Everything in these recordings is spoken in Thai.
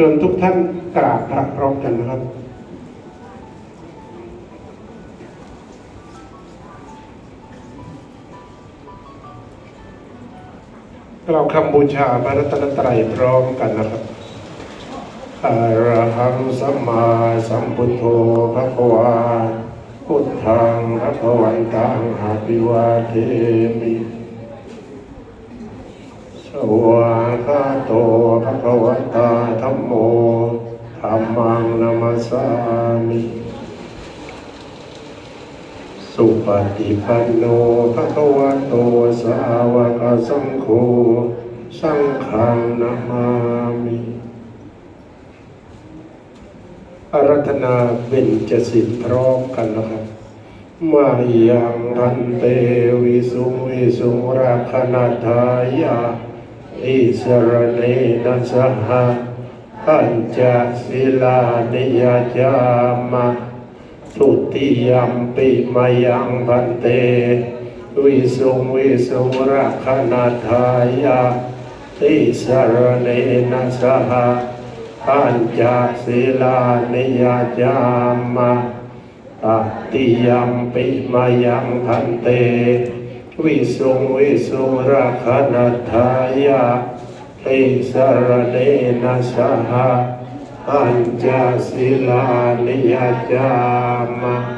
ชิญทุกท่านกราบพระพร้อมกันนะครับ เราคำบูชาพระรัตนตรัยพร้อมกันนะครับอรหังสัมมาสัมพุทโธพระควาพุทธังพระควันตังอาภิวาเทมิ ส วากขาโตภะคะวะตาธัมโมธัมมังนามัสสามิ สุปฏิปันโนภะคะวะโตสาวกสังโฆสังฆังนามามิอารัธนาเบญจสิทพร้อมกันนะครับ มายังทันเตวิสุวิสุราคณาทายา อิสรเนนัสหะปัญจศิลานิยจามะทุติยัมปิมายังพันเต วิสุงวิสุรักขณาทายาอิสรเนนัสหะปัญจศิลานิยจามะตติยัมปิมายังพันเต วิสุงวิสุงราคณาทายาติสรเนนะสหะปัญจศิลานิยจามะ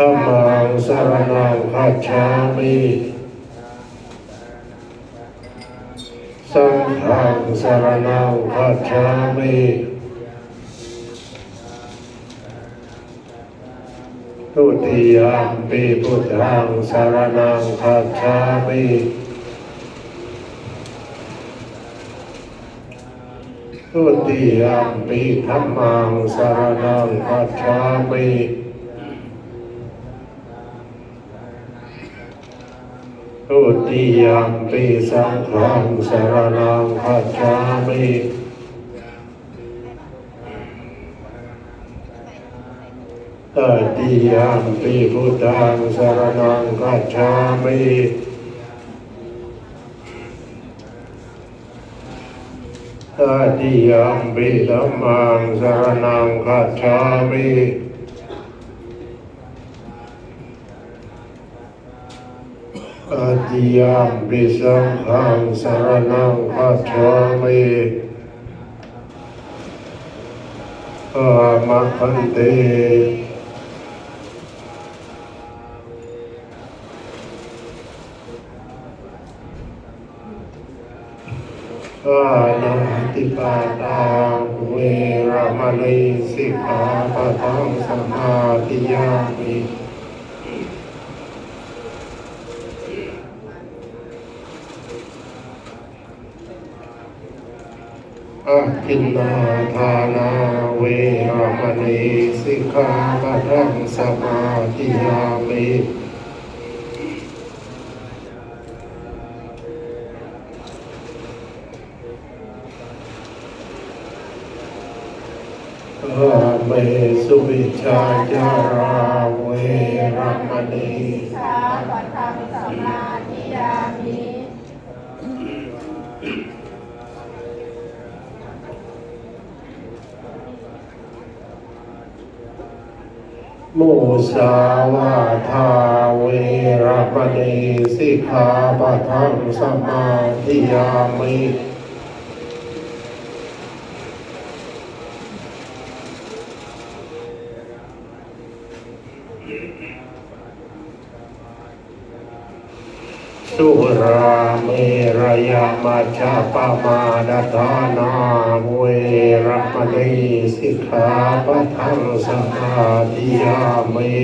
ธรรมังสรณังคัจฉามิสังฆังสรณังคัจฉามิทุติยมปีพุทธังสรณังคัจฉามิทุติยมปีธรรมังสรณังคัจฉามิ ทุ ติยัมปิสังฆังสารณังคัจฉามิตติยัมปิพุทธังสรณังคัจฉามิตติยัมปิธัมมังสรณังคัจฉามิ อาติยามปิสังฆังสารนังคัจฉามิอามะพันเตอานาติปาตาเวรมณีสิกขาปะทังสมาธิยามิ อะกินนาทานาเวรมณีสิกขาปะทังสมาธิยามิอาเมสุวิชาจาราเวรมณีสาปัทังสมาธิยามิ มุสาวาทาเวรมณีสิกขาปะทังสมาธิยามิ สุราเมรยามาจาปมาดาทานาเวรมณีสิกขาปะทังสมาธิยามิ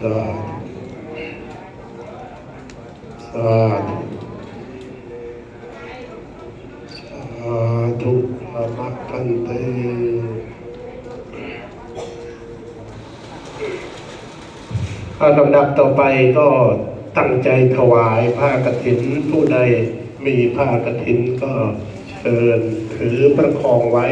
สาธุสาธุสาธุอรหันเต ลำดับต่อไปก็ตั้งใจถวายผ้ากฐิน ผู้ใดมีผ้ากฐินก็เชิญถือประคองไว้